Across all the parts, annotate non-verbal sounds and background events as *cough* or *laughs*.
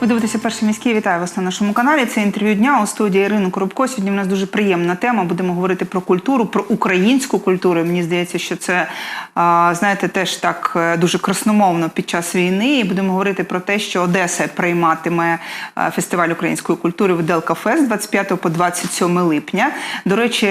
Ви дивитеся перший міський. Вітаю вас на нашому каналі. Це інтерв'ю дня у студії Ірини Коробко. Сьогодні в нас дуже приємна тема. Будемо говорити про культуру, про українську культуру. Мені здається, що це знаєте теж так е, дуже красномовно під час війни. І будемо говорити про те, що Одеса прийматиме е, фестиваль української культури Виделка Фест 25 по 27 липня. До речі,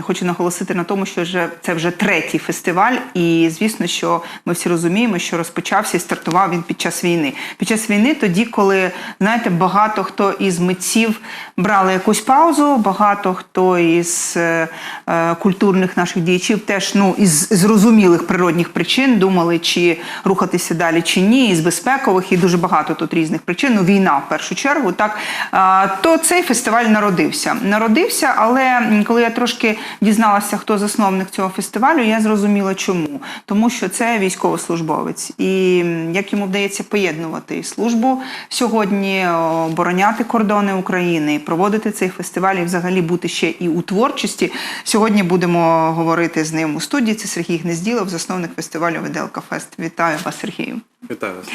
хочу наголосити на тому, що вже це вже третій фестиваль, і звісно, що ми всі розуміємо, що розпочався і стартував він під час війни. Під час війни, тоді, коли знаєте, багато хто із митців брали якусь паузу, багато хто із е, е, культурних наших діячів теж ну із зрозумілих природних причин думали, чи рухатися далі чи ні, із безпекових і дуже багато тут різних причин. Ну, війна в першу чергу. Так а, то цей фестиваль народився. Народився, але коли я трошки дізналася, хто засновник цього фестивалю, я зрозуміла, чому. Тому що це військовослужбовець, і як йому вдається поєднувати службу сьогодні, обороняти кордони України, проводити цей фестиваль і взагалі бути ще і у творчості. Сьогодні будемо говорити з ним у студії. Це Сергій Гнезділов, засновник фестивалю Виделка Фест. Вітаю вас, Сергію. Вітаю вас.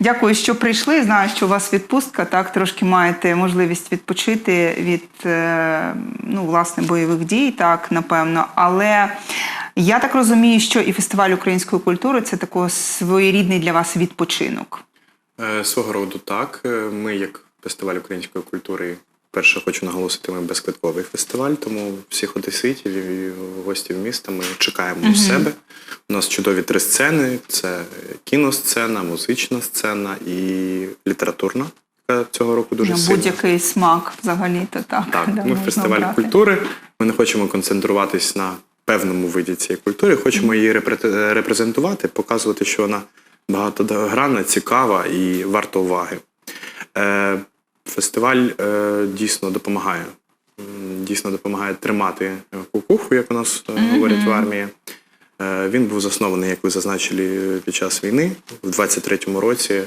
Дякую, що прийшли. Знаю, що у вас відпустка. Так трошки маєте можливість відпочити від е, ну, власне бойових дій, так напевно. Але я так розумію, що і фестиваль української культури це такий своєрідний для вас відпочинок. Е, Свого роду так. Е, Ми, як фестиваль української культури, перше хочу наголосити, ми безквитковий фестиваль, тому всіх одеситів і гостів міста ми чекаємо у себе. У нас чудові три сцени: це кіносцена, музична сцена і літературна, цього року дуже На будь-який смак взагалі то так. Так, да, ми фестиваль обрати. культури. Ми не хочемо концентруватись на певному виді цієї культури. Хочемо її репре- репрезентувати, показувати, що вона багатогранна, цікава і варта уваги. Е, Фестиваль е, дійсно допомагає. Дійсно допомагає тримати кукуху, як у нас е, говорять в армії. Він був заснований, як ви зазначили, під час війни в 23-му році.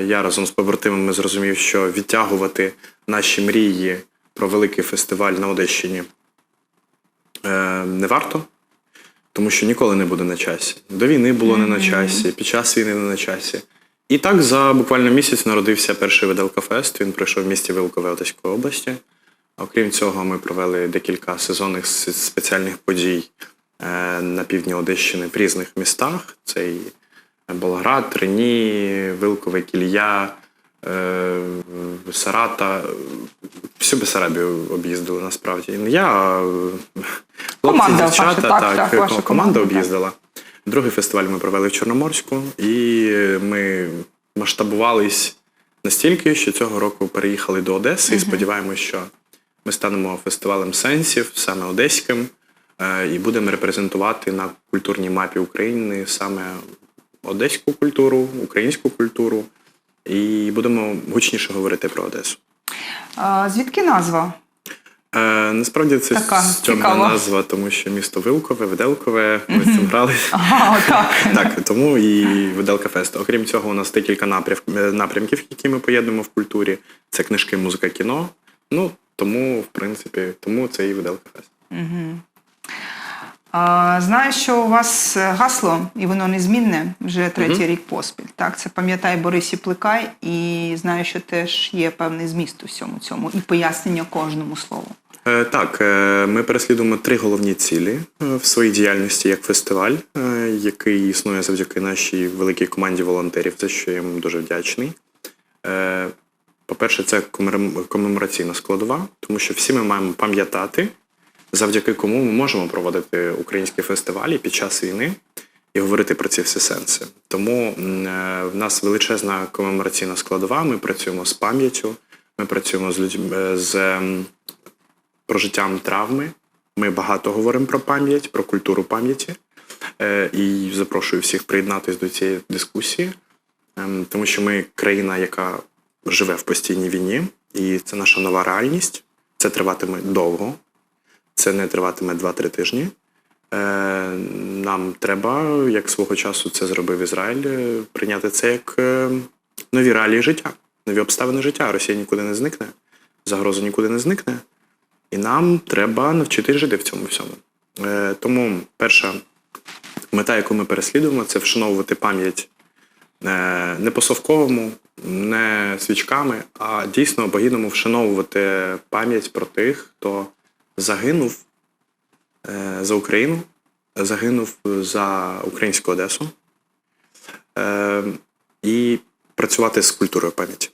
Я разом з побратимами зрозумів, що відтягувати наші мрії про великий фестиваль на Одещині не варто, тому що ніколи не буде на часі. До війни було не на часі, під час війни не на часі. І так за буквально місяць народився перший Виделка Фест. Він пройшов в місті Вилкове Одеської області. Окрім цього, ми провели декілька сезонних спеціальних подій е, на півдні Одещини в різних містах. Це і Болград, Рені, Вилкове, Кілія, Сарата. Всю Бесарабію об'їздили насправді. Не я, а хлопці, Команда дівчата, ваша, так, так, ваша команда, об'їздила. Другий фестиваль ми провели в Чорноморську, і ми масштабувались настільки, що цього року переїхали до Одеси, і сподіваємося, що ми станемо фестивалем сенсів, саме одеським, е, і будемо репрезентувати на культурній мапі України саме одеську культуру, українську культуру, і будемо гучніше говорити про Одесу. А, звідки назва? Е, насправді це Така назва, тому що місто Вилкове, Виделкове, ми з цим грали. *laughs* Ага, так. *laughs* Так, тому і Виделка Фест. Окрім цього, у нас декілька напрям- е, напрямків, які ми поєднуємо в культурі. Це книжки, музика, кіно. Ну, тому, в принципі, тому це і Виделка Фест. А, Знаю, що у вас е, гасло, і воно незмінне вже третій рік поспіль. Так, це пам'ятай Борисі Плекай, і знаю, що теж є певний зміст у всьому цьому і пояснення кожному слову. Е, Так, е, ми переслідуємо три головні цілі е, в своїй діяльності як фестиваль, е, який існує завдяки нашій великій команді волонтерів, за що я їм дуже вдячний. Е, По-перше, це комемораційна складова, тому що всі ми маємо пам'ятати, завдяки кому ми можемо проводити українські фестивалі під час війни і говорити про ці всі сенси. Тому е, в нас величезна комемораційна складова. Ми працюємо з пам'яттю, ми працюємо з людьми е, з прожиттям травми. Ми багато говоримо про пам'ять, про культуру пам'яті. Е, І запрошую всіх приєднатися до цієї дискусії, Ем, тому що ми країна, яка живе в постійній війні, і це наша нова реальність. Це триватиме довго, це не триватиме 2-3 тижні. Е, Нам треба, як свого часу це зробив Ізраїль, е, прийняти це як е, нові реалії життя, нові обставини життя. Росія нікуди не зникне, загроза нікуди не зникне. І нам треба навчитись жити в цьому всьому. Тому перша мета, яку ми переслідуємо, це вшановувати пам'ять не по-совковому, не свічками, а дійсно по-гідному вшановувати пам'ять про тих, хто загинув е, за Україну, загинув за українську Одесу. Е, і працювати з культурою пам'яті.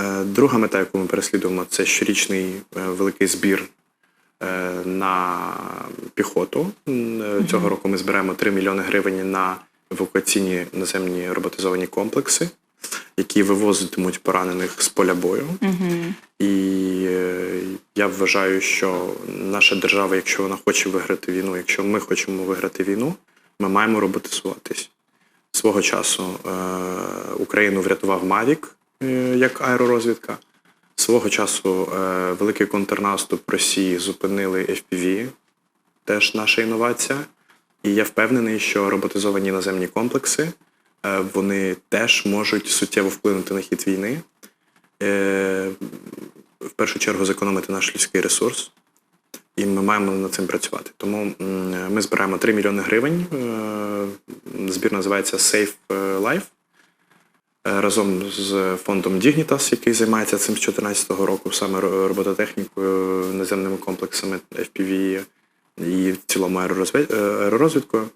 Е, Друга мета, яку ми переслідуємо, це щорічний великий збір на піхоту. Цього року ми збираємо 3 мільйони гривень на евакуаційні наземні роботизовані комплекси, які вивозитимуть поранених з поля бою. І е, я вважаю, що наша держава, якщо вона хоче виграти війну, якщо ми хочемо виграти війну, ми маємо роботизуватись. Свого часу е, Україну врятував Мавік е, як аеророзвідка. Свого часу е, великий контрнаступ Росії зупинили FPV, теж наша інновація. І я впевнений, що роботизовані наземні комплекси вони теж можуть суттєво вплинути на хід війни. Е, в першу чергу зекономити наш людський ресурс, і ми маємо над цим працювати. Тому ми збираємо 3 мільйони гривень. Е, Збір називається Safe Life. Е, Разом з фондом Dignitas, який займається цим з 2014 року, саме робототехнікою, наземними комплексами FPV і в цілому е, аеророзвідкою.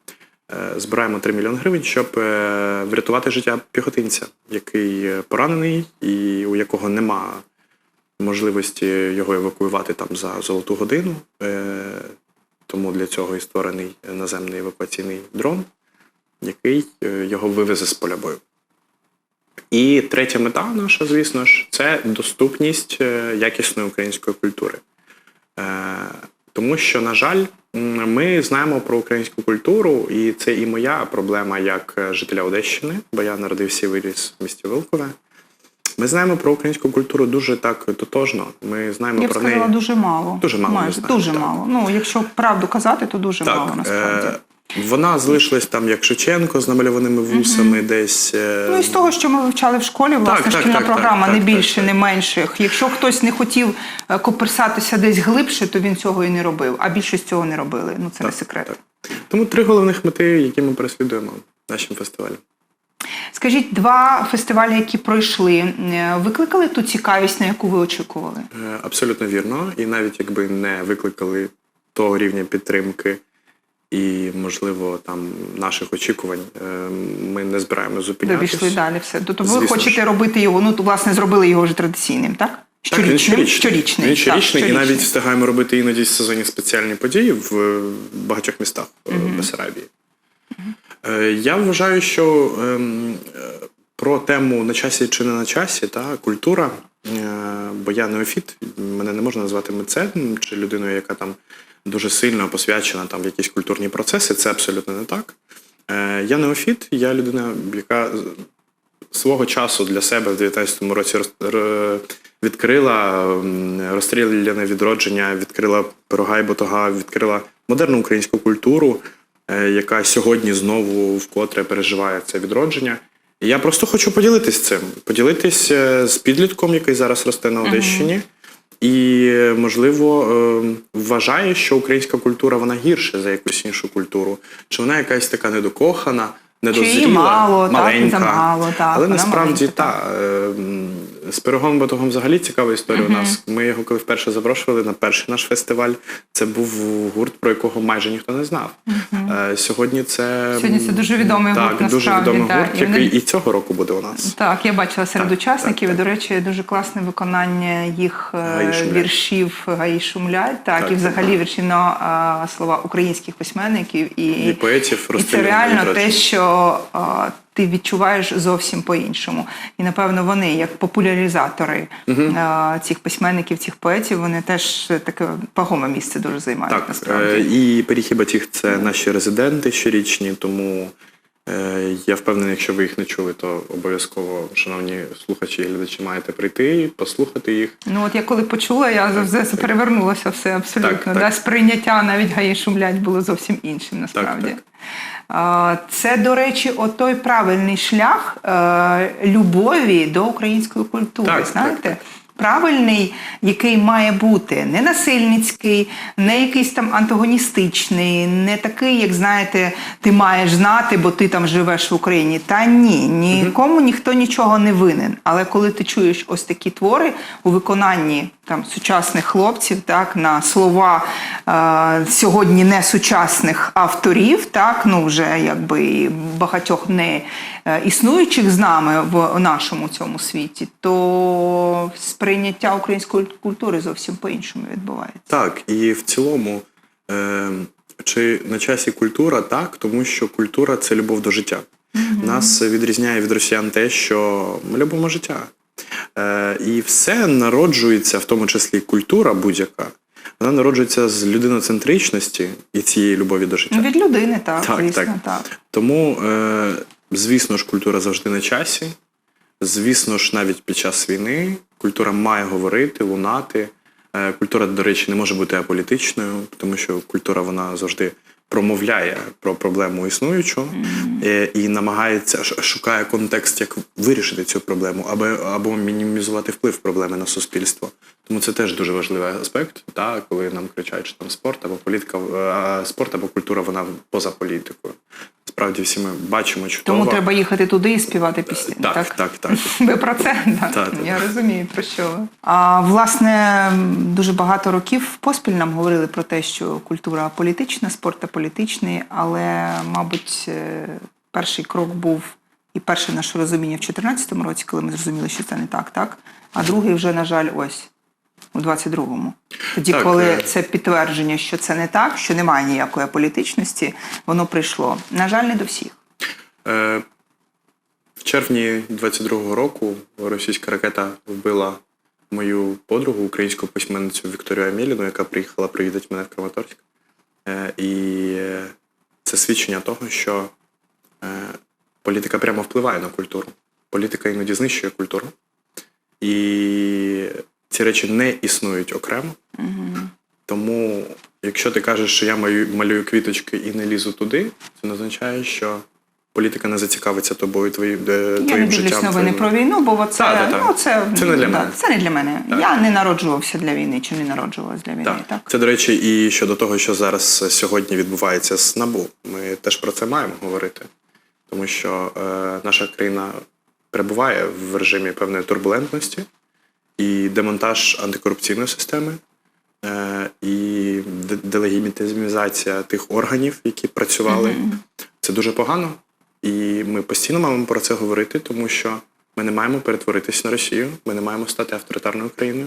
Е, Збираємо 3 мільйони гривень, щоб е, врятувати життя піхотинця, який е, поранений і у якого нема можливості його евакуювати там за золоту годину. Тому для цього і створений наземний евакуаційний дрон, який його вивезе з поля бою. І третя мета наша, звісно ж, це доступність якісної української культури. Тому що, на жаль, ми знаємо про українську культуру, і це і моя проблема як е, жителя Одещини, бо я народився і виріс в місті Вилкове. Ми знаємо про українську культуру дуже так тотожно. Ми знаємо Я б про сказала, неї. дуже мало. Дуже мало Майже, знаємо, дуже так. мало. Ну, якщо правду казати, то дуже мало насправді. е, вона залишилась там як Шевченко з намальованими вусами, десь. е, Ну і з того, що ми вивчали в школі, власне, так, шкільна так, програма так, не так, більше, так, не менше. Якщо хтось не хотів е, коперсатися десь глибше, то він цього і не робив. А більшість цього не робили. Ну це не секрет. так. Тому три головних мети, які ми переслідуємо нашим фестивалем. Скажіть, два фестивалі, які пройшли, е, викликали ту цікавість, на яку ви очікували? Абсолютно вірно. І навіть якби не викликали того рівня підтримки і, можливо, там наших очікувань, е, ми не збираємо зупинятися. пішли далі все. Тобто ви Звісно хочете ж. робити його, ну, то, власне, зробили його вже традиційним, так? Так, він щорічний. Щорічний. Він так, щорічний, і навіть встигаємо робити іноді в сезоні спеціальні події в е, багатьох містах е, Бесарабії. Е, Я вважаю, що ем, про тему на часі чи не на часі, та культура, бо я неофіт, мене не можна назвати митцем чи людиною, яка там дуже сильно посвячена там в якісь культурні процеси. Це абсолютно не так. Е, Я неофіт, я людина, яка свого часу для себе в 19-му році відкрила розстріляне відродження, відкрила пирога і ботога, відкрила модерну українську культуру, е, яка сьогодні знову вкотре переживає це відродження. Я просто хочу поділитись цим, поділитись е, з підлітком, який зараз росте на Одещині. І, можливо, е, вважає, що українська культура вона гірша за якусь іншу культуру, чи вона якась така недокохана, недозріла, її мало, так, маленька. замало, так, Але насправді маленька, та, е, м, з пирогом батогом взагалі цікава історія у нас. Ми його коли вперше запрошували на перший наш фестиваль. Це був гурт, про якого майже ніхто не знав. Е, Сьогодні це Сьогодні це дуже відомий так, гурт, дуже відомий так. гурт, І вони- який і цього року буде у нас. Так, я бачила серед Так, учасників, так, і, до речі, дуже класне виконання їх е, «Гаї віршів Гаї шумлять, так, Так, і взагалі вірші на е, слова українських письменників і, І поетів і це реально те, що е, ти відчуваєш зовсім по-іншому. І напевно вони, як популяризатори е, цих письменників, цих поетів, вони теж таке пагоме місце дуже займають. Так, насправді. е, і Перехід тих – це наші резиденти щорічні, тому я впевнений, якщо ви їх не чули, то обов'язково, шановні слухачі і глядачі, маєте прийти, і послухати їх. Ну от я коли почула, я завжди перевернулося все абсолютно. Так, так. Да, сприйняття навіть гаї шумлять було зовсім іншим насправді. так. А, Це, до речі, отой правильний шлях е, любові до української культури. Так, знаєте? так, правильний, який має бути не насильницький, не якийсь там антагоністичний, не такий, як знаєте, ти маєш знати, бо ти там живеш в Україні. Та ні, нікому ніхто нічого не винен. Але коли ти чуєш ось такі твори у виконанні там сучасних хлопців, так на слова е, сьогодні не сучасних авторів, так ну вже якби і багатьох не е, існуючих з нами в нашому цьому світі, то сприйняття української культури зовсім по-іншому відбувається. Так, і в цілому, е, чи на часі культура так, тому що культура це любов до життя. Нас відрізняє від росіян те, що ми любимо життя. Е, і все народжується, в тому числі культура будь-яка, вона народжується з людиноцентричності і цієї любові до життя. Від людини, так, Так, звісно, так. так. Тому, е, звісно ж, культура завжди на часі. Звісно ж, навіть під час війни культура має говорити, лунати. Е, Культура, до речі, не може бути аполітичною, тому що культура вона завжди промовляє про проблему існуючу е, і намагається шукає контекст, як вирішити цю проблему, або, або мінімізувати вплив проблеми на суспільство. Тому це теж дуже важливий аспект, та, коли нам кричать, що там спорт або політика, спорт або культура, вона поза політикою. Справді всі ми бачимо чудово. Тому треба їхати туди і співати пісні. Так, так? так, так. *laughs* Ви про це? Так, Так, так. я розумію, про що ви. А власне, дуже багато років поспіль нам говорили про те, що культура політична, спорт політичний, але, мабуть, е, перший крок був і перше наше розуміння в 2014 році, коли ми зрозуміли, що це не так, так. А другий вже, на жаль, ось. У 22-му. Тоді, Так, коли е. це підтвердження, що це не так, що немає ніякої політичності, воно прийшло. На жаль, не до всіх. Е, В червні 22-го року російська ракета вбила мою подругу, українську письменницю Вікторію Амєліну, яка приїхала привідати мене в Краматорськ. Е, І е, це свідчення того, що е, політика прямо впливає на культуру. Політика іноді знищує культуру. І ці речі не існують окремо. Тому, якщо ти кажеш, що я малюю, малюю квіточки і не лізу туди, це не означає, що політика не зацікавиться тобою, твоїм, Я не дивлюсь новини про війну, бо це, Так, так, так. Ну, це, Це не для мене. Це не для мене. Я не народжувався для війни, чи не народжувалась для війни. Так. Так. Це, до речі, і щодо того, що зараз е, сьогодні відбувається з НАБУ. Ми теж про це маємо говорити, тому що е, наша країна перебуває в режимі певної турбулентності і демонтаж антикорупційної системи, е, і де- делегітимізація тих органів, які працювали. Це дуже погано. І ми постійно маємо про це говорити, тому що ми не маємо перетворитись на Росію, ми не маємо стати авторитарною країною.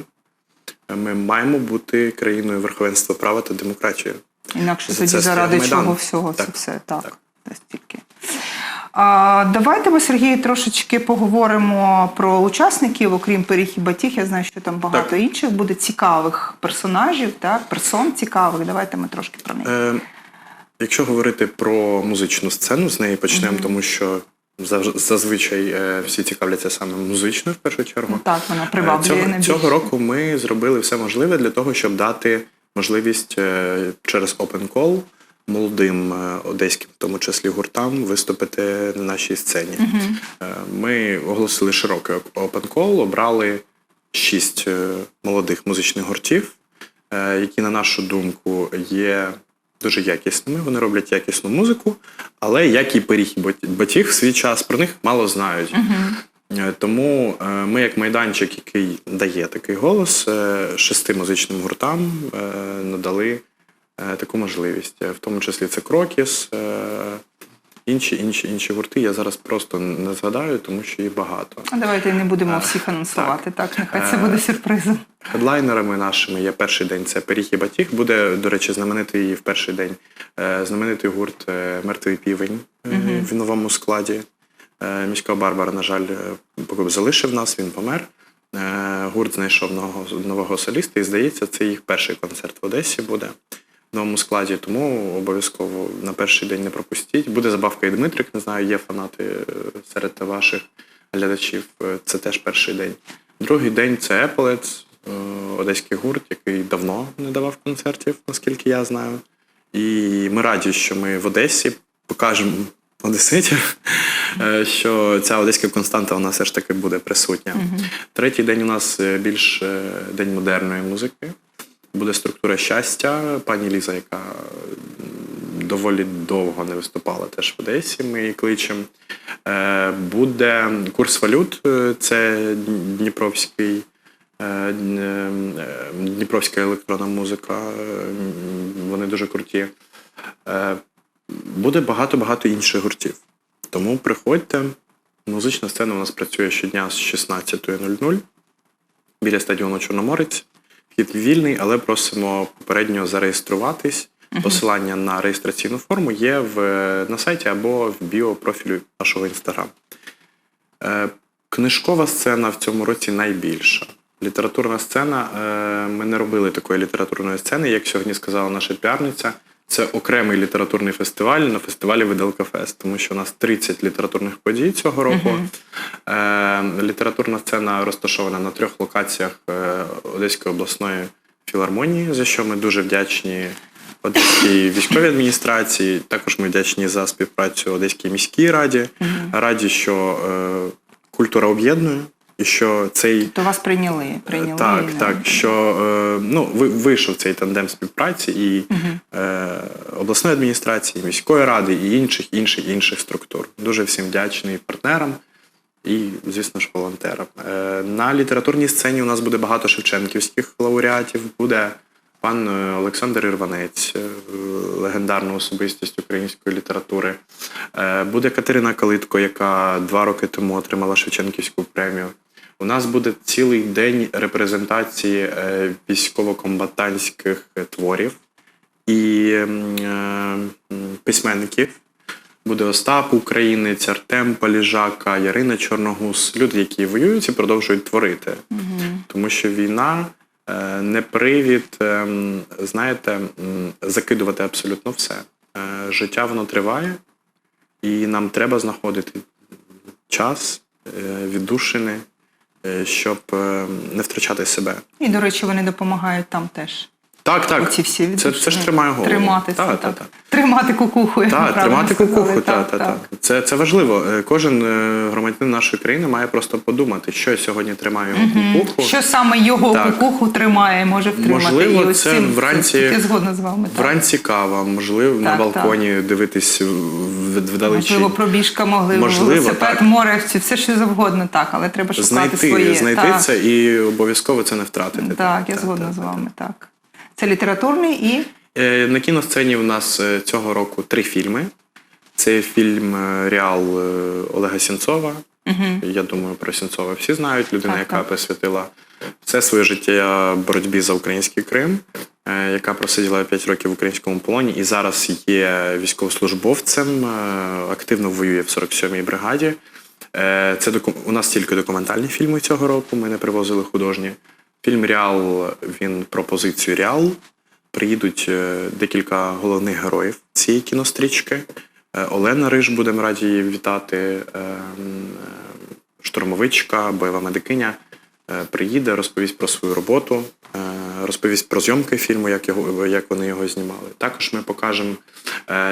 Ми маємо бути країною верховенства права та демократії. Інакше За тоді заради чого всього це все так. так. Настільки. Давайте ми, Сергій, трошечки поговоримо про учасників, окрім і. Я знаю, що там багато Так. інших буде цікавих персонажів, так, персон цікавих. Давайте ми трошки про них. Е, якщо говорити про музичну сцену, з неї почнемо, тому що зазвичай е, всі цікавляться саме музичною в першу чергу. Так, вона Е, приваблює Цього, цього року ми зробили все можливе для того, щоб дати можливість е, через Open Call молодим е, одеським, в тому числі гуртам, виступити на нашій сцені. Е, Ми оголосили широкий Open Call, обрали шість е, молодих музичних гуртів, які, на нашу думку, є дуже якісними. Вони роблять якісну музику, але як і пиріг і батіг в свій час про них мало знають. Е, Тому ми, як майданчик, який дає такий голос, шести музичним гуртам надали таку можливість. Е, В тому числі це Крокіс, е, інші, інші, інші гурти. Я зараз просто не згадаю, тому що їх багато. Давайте не будемо всіх анонсувати. Так, нехай це буде сюрпризом. Хедлайнерами нашими є перший день це Пиріг і Батіг. Буде, до речі, знаменитий в перший день е, знаменитий гурт е, Мертвий півень е, в новому складі. Е, Міська Барбара, на жаль, е, залишив нас, він помер. Е, Гурт знайшов нового, нового соліста, і здається, це їх перший концерт в Одесі буде новому складі. Тому обов'язково на перший день не пропустіть. Буде забавка і Дмитрик. Не знаю, є фанати е, серед ваших глядачів. Е, Це теж перший день. Другий день це Еполец, е, одеський гурт, який давно не давав концертів, наскільки я знаю. І ми раді, що ми в Одесі покажемо одеситів. що ця одеська константа вона все ж таки буде присутня. Третій день у нас більш день модерної музики. Буде структура щастя. Пані Ліза, яка доволі довго не виступала теж в Одесі. Ми її кличемо. Е, Буде курс валют, е, це Дніпровський. е, Дніпровська електронна музика, вони дуже круті. Буде багато-багато інших гуртів. Тому приходьте. Музична сцена у нас працює щодня з 16.00 біля стадіону Чорноморець. Вхід вільний, але просимо попередньо зареєструватись. Посилання на реєстраційну форму є в, на сайті або в біопрофілі нашого інстаграм. Е, книжкова сцена в цьому році найбільша. Літературна сцена. Е, ми не робили такої літературної сцени, як сьогодні сказала наша піарниця. Це окремий літературний фестиваль на фестивалі Виделка Фест, тому що у нас 30 літературних подій цього року. Е, літературна сцена розташована на трьох локаціях е, Одеської обласної філармонії, за що ми дуже вдячні Одеській військовій адміністрації. Також ми вдячні за співпрацю Одеській міській раді. Раді, що е, культура об'єднує. Що цей То вас прийняли. прийняли так, і, так, що е, ну, ви- вийшов цей тандем співпраці і е, обласної адміністрації, і міської ради, і інших, інших, інших структур. Дуже всім вдячний партнерам і, звісно ж, волонтерам. Е, на літературній сцені у нас буде багато шевченківських лауреатів. Буде пан е, Олександр Ірванець, е, легендарна особистість української літератури. Е, буде Катерина Калитко, яка два роки тому отримала Шевченківську премію. У нас буде цілий день репрезентації е, військово-комбатантських творів і е, письменників. Буде Остап Українець, Артем Поліжака, Ярина Чорногус. Люди, які воюють і продовжують творити. Тому що війна е, не привід, ем, знаєте, закидувати абсолютно все. Життя воно триває, і нам треба знаходити час, віддушини, щоб е, не втрачати себе. І, до речі, вони допомагають там теж. Так, так. Оці всі це, це ж тримає голову. Тримати це, Так, так. так, так. Тримати кукуху. Так, правильно тримати сказали. кукуху, так, так, так, так. Це, це важливо. Е, Кожен е, громадянин нашої країни має просто подумати, що сьогодні тримаю кукуху. Що саме його Так. кукуху тримає, може втримати. Можливо, І ось це цим- вранці- Я згодна з вами. так. Вранці кава, можливо, на Так, балконі дивитись в- в- Можливо, пробіжка, можливо, Можливо, велосипед, так. море, все що завгодно, так, але треба шукати Знайти, своє. знайти так. це і обов'язково це не втратити. Так, я згодна з вами, так. Це літературний і Е, На кіносцені у нас е, цього року три фільми. Це фільм е, Реал Олега Сінцова. Я думаю, про Сінцова всі знають. Людина, Так, яка так. присвятила все своє життя боротьбі за український Крим, яка просиділа 5 років в українському полоні і зараз є військовослужбовцем, активно воює в 47-й бригаді. Це доку- у нас тільки документальні фільми цього року. Ми не привозили художні. Фільм Реал він про позицію Реал. Приїдуть е, декілька головних героїв цієї кінострічки. Е, Олена Риж, будемо раді її вітати. е, Штурмовичка, бойова медикиня. Приїде, розповість про свою роботу, розповість про зйомки фільму, як, його, як вони його знімали. Також ми покажемо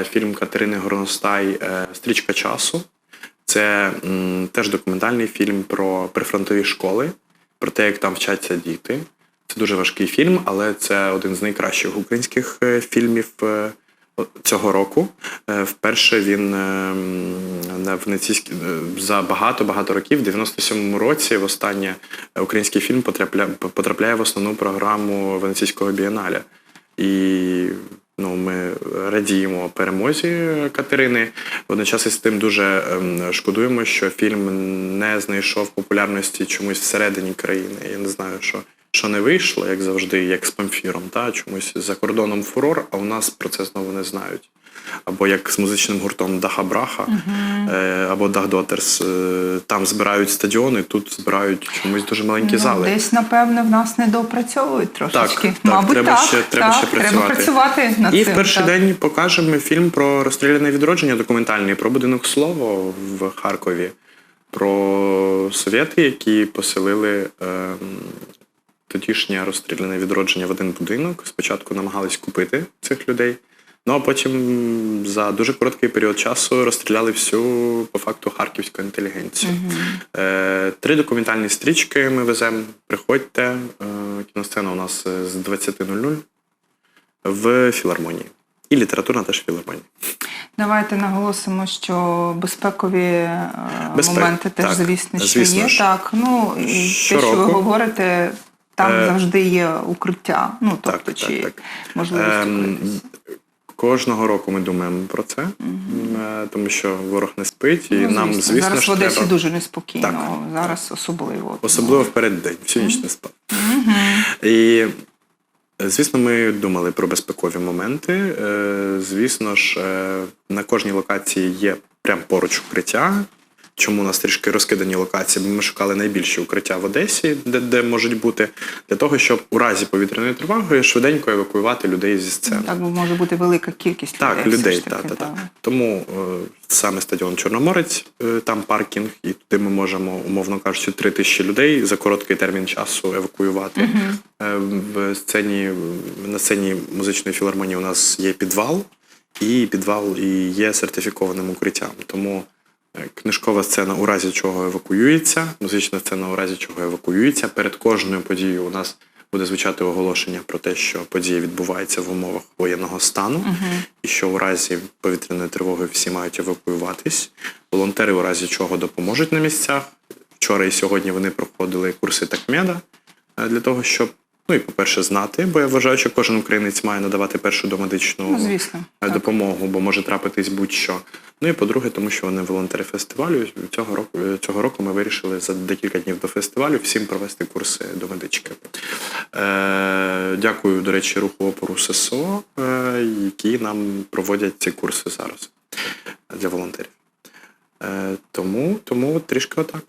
фільм Катерини Горностай Стрічка часу. Це теж документальний фільм про прифронтові школи, про те, як там вчаться діти. Це дуже важкий фільм, але це один з найкращих українських е, фільмів е, цього року. Е, Вперше він на Венеційській за багато-багато років, в 97-му році, востаннє е, український фільм потрапляє в основну програму Венеційського бієналя. І ну, ми радіємо перемозі Катерини. Водночас із тим дуже ем, шкодуємо, що фільм не знайшов популярності чомусь всередині країни. Я не знаю, що, що не вийшло, як завжди, як з памфіром. Та? Чомусь за кордоном фурор, а у нас про це знову не знають. Або як з музичним гуртом Даха Браха, е, або Дах Дотерс. Е, Там збирають стадіони, тут збирають чомусь дуже маленькі ну, зали. десь, напевне, в нас не допрацьовують трошечки. так, Мабуть, треба так, ще- треба так, ще треба працювати. працювати над І цим. в перший так. день покажемо фільм про розстріляне відродження документальний про будинок слово в Харкові, про совєти, які поселили ем, тодішнє розстріляне відродження в один будинок. Спочатку намагались купити цих людей. Ну а потім за дуже короткий період часу розстріляли всю по факту харківську інтелігенцію. Е, три документальні стрічки ми веземо. Приходьте. Е, кіносцена у нас е, з 20.00 в філармонії. І літературна теж філармонія. Давайте наголосимо, що безпекові е, Безпек- моменти теж, так, звісно, що звісно є. ж. Так, ну і те, що ви говорите, там Е, завжди є укриття. Ну тобто, так, чи так. можливість Ем, укритися. Кожного року ми думаємо про це, угу. тому що ворог не спить, і Ну, нам, звісно, зараз ж в Одесі треба... дуже неспокійно. Так. Зараз особливо. Особливо в переддень, всю ніч не спав. І, е, звісно, ми думали про безпекові моменти. Е, Звісно ж, на кожній локації є прямо поруч укриття. Чому у нас трішки розкидані локації? Ми шукали найбільші укриття в Одесі, де, де можуть бути, для того, щоб у разі повітряної тривоги швиденько евакуювати людей зі сцени. Так бо може бути велика кількість Так, людей. все людей, так, так, так. так. Тому е, саме стадіон Чорноморець, е, там паркінг, і туди ми можемо, умовно кажучи, три тисячі людей за короткий термін часу евакуювати. Е, в сцені, на сцені музичної філармонії у нас є підвал, і підвал і є сертифікованим укриттям. Тому книжкова сцена у разі чого евакуюється, музична сцена у разі чого евакуюється. Перед кожною подією у нас буде звучати оголошення про те, що подія відбувається в умовах воєнного стану, і що у разі повітряної тривоги всі мають евакуюватись. Волонтери у разі чого допоможуть на місцях. Вчора і сьогодні вони проходили курси такмеда е, для того, щоб, ну і по-перше, знати, бо я вважаю, що кожен українець має надавати першу домедичну Ну, звісно, е, так. допомогу, бо може трапитись будь-що. Ну і по-друге, тому що вони волонтери фестивалю. Цього року е, цього року ми вирішили за декілька днів до фестивалю всім провести курси до медички. Е, дякую, до речі, руху опору ССО, е, які нам проводять ці курси зараз для волонтерів. Е, тому, тому трішки отак.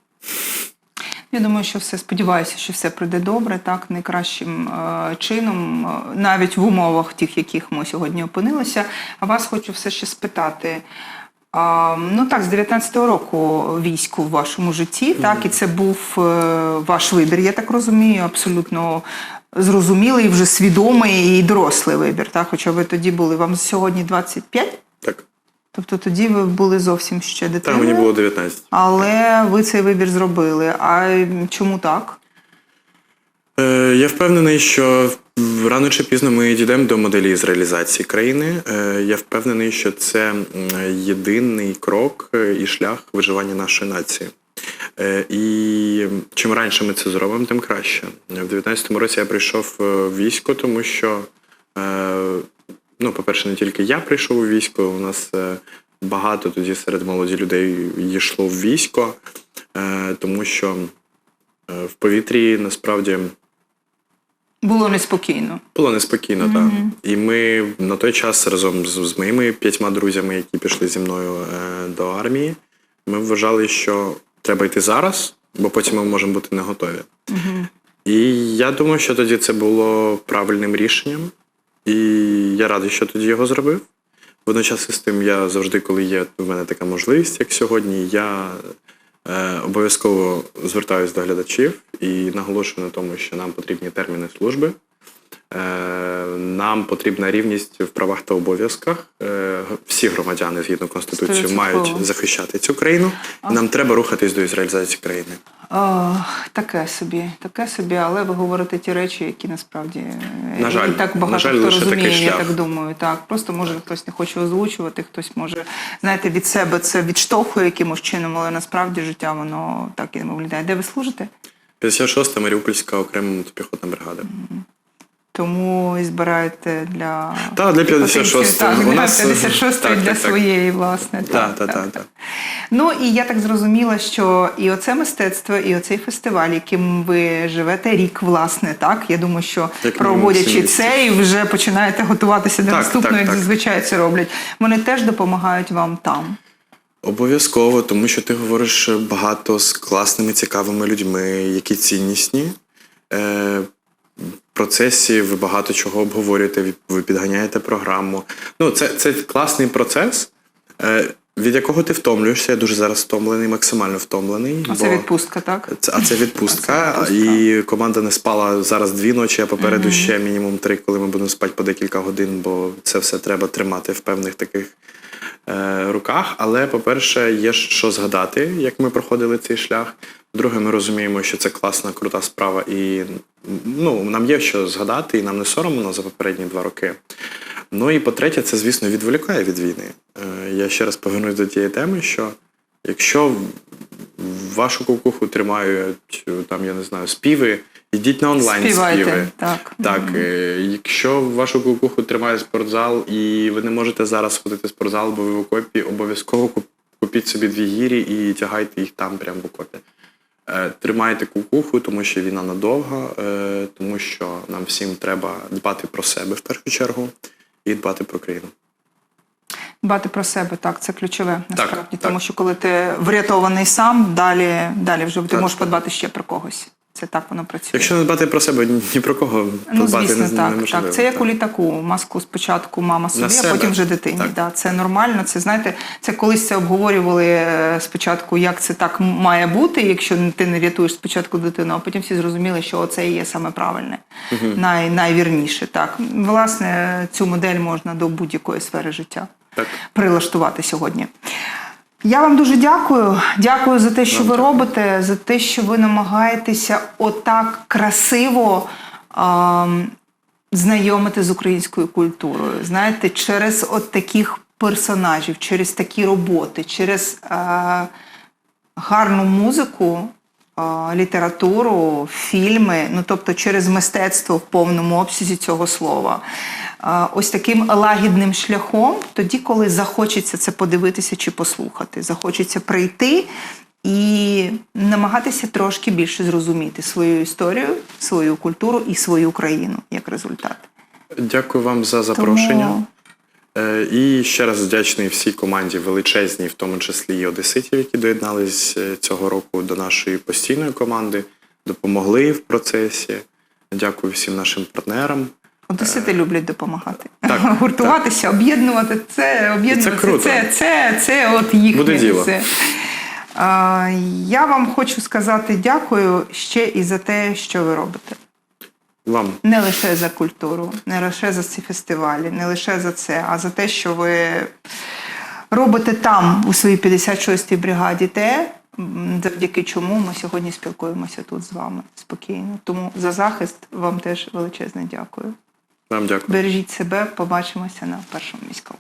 Я думаю, що все сподіваюся, що все пройде добре, так найкращим е, чином, е, навіть в умовах тих, яких ми сьогодні опинилися. А вас хочу все ще спитати. А, ну так, з 19-го року війську в вашому житті, так, і це був е, ваш вибір, я так розумію, абсолютно зрозумілий, вже свідомий і дорослий вибір. Так, хоча ви тоді були, вам сьогодні 25? Так. Тобто тоді ви були зовсім ще дитиною. мені було 19. Але ви цей вибір зробили. А чому так? Е, Я впевнений, що рано чи пізно ми дійдемо до моделі ізраїлізації країни. Е, Я впевнений, що це єдиний крок і шлях виживання нашої нації. Е, І чим раніше ми це зробимо, тим краще. В 19-му році я прийшов е, в військо, тому що, е, ну, по-перше, не тільки я прийшов у військо, у нас е, багато тоді серед молоді людей йшло в військо, е, тому що е, в повітрі насправді Було неспокійно. було неспокійно, так. І ми на той час разом з, з моїми п'ятьма друзями, які пішли зі мною е, до армії, ми вважали, що треба йти зараз, бо потім ми можемо бути не готові. І я думаю, що тоді це було правильним рішенням. І я радий, що тоді його зробив. Водночас із тим, я завжди, коли є в мене така можливість, як сьогодні, я е, обов'язково звертаюся до глядачів і наголошую на тому, що нам потрібні терміни служби. Е, Нам потрібна рівність в правах та обов'язках. Е, Всі громадяни згідно конституції мають захищати цю країну. Нам треба рухатись до ізраїлізації країни. О, таке собі, таке собі, але ви говорите ті речі, які насправді На жаль, і так багато на жаль, хто розуміє, я так думаю. Так, просто може хтось не хоче озвучувати, хтось може, знаєте, від себе це відштовхує якимось чином, але насправді життя воно так і не виглядає. Де ви служите? 56-та Маріупольська окрема мотопіхотна бригада. Тому і збираєте для Та, для 56-ї. так, для нас, 56-ї так, для так, так. своєї, власне. Так, так, так, так. Ну і я так зрозуміла, що і оце мистецтво, і оцей фестиваль, яким ви живете рік, власне, так. Я думаю, що Як мінімум проводячи це, і вже починаєте готуватися до Так, наступного, як так. зазвичай це роблять. Вони теж допомагають вам там. Обов'язково, тому що ти говориш багато з класними, цікавими людьми, які ціннісні. Процесі ви багато чого обговорюєте, ви- підганяєте програму. Ну, це, це класний процес. Е, від якого ти втомлюєшся? Я дуже зараз втомлений, максимально втомлений. А це відпустка, так? Це, а це відпустка, А це відпустка. і команда не спала зараз дві ночі, а попереду ще мінімум три, коли ми будемо спати по декілька годин, бо це все треба тримати в певних таких руках. Але, по-перше, є що згадати, як ми проходили цей шлях. По-друге, ми розуміємо, що це класна, крута справа, і ну, нам є що згадати, і нам не соромно за попередні два роки. Ну і по-третє, це, звісно, відволікає від війни. Е, Я ще раз повернусь до тієї теми, що якщо вашу кукуху тримають е, там, я не знаю, співи, ідіть на онлайн Співайте, співи. так. Так, е, якщо вашу кукуху тримає спортзал і ви не можете зараз ходити в спортзал, бо ви в окопі, обов'язково купіть собі дві гірі і тягайте їх там прямо в окопі. Е, Тримайте кукуху, тому що війна надовга, е, тому що нам всім треба дбати про себе в першу чергу і дбати про країну. Дбати про себе, так, це ключове насправді. так. Тому що коли ти врятований сам, далі, далі вже ти Так. можеш подбати ще про когось. Це так воно працює. Якщо не дбати про себе, ні про кого Ну, звісно, не, так, неможливо. так. Це як так. у літаку. Маску спочатку мама собі, а потім вже дитині. Так. Да, це нормально. Це знаєте, це колись це обговорювали е, спочатку, як це так має бути, якщо ти не рятуєш спочатку дитину, а потім всі зрозуміли, що це і є саме правильне, най, найвірніше. Так, власне, цю модель можна до будь-якої сфери життя Так. прилаштувати сьогодні. Я вам дуже дякую. Дякую за те, що ви робите, за те, що ви намагаєтеся отак красиво ем, знайомити з українською культурою. Знаєте, через от таких персонажів, через такі роботи, через е, гарну музику, літературу, фільми, ну тобто через мистецтво в повному обсязі цього слова. Ось таким лагідним шляхом, тоді, коли захочеться це подивитися чи послухати, захочеться прийти і намагатися трошки більше зрозуміти свою історію, свою культуру і свою країну як результат. Дякую вам за запрошення. Тому І ще раз вдячний всій команді величезній, в тому числі і одеситів, які доєднались е, цього року до нашої постійної команди, допомогли в процесі. Дякую всім нашим партнерам. Одесити люблять допомагати. так, *laughs* Гуртуватися, об'єднувати це, об'єднувати Це круто. це, це, це от їхнє Буде діло. А, Я вам хочу сказати дякую ще і за те, що ви робите. Вам Не лише за культуру, не лише за ці фестивалі, не лише за це, а за те, що ви робите там, у своїй 56-й бригаді, те, завдяки чому ми сьогодні спілкуємося тут з вами спокійно. Тому за захист вам теж величезне дякую. вам дякую. Бережіть себе, побачимося на першому міському.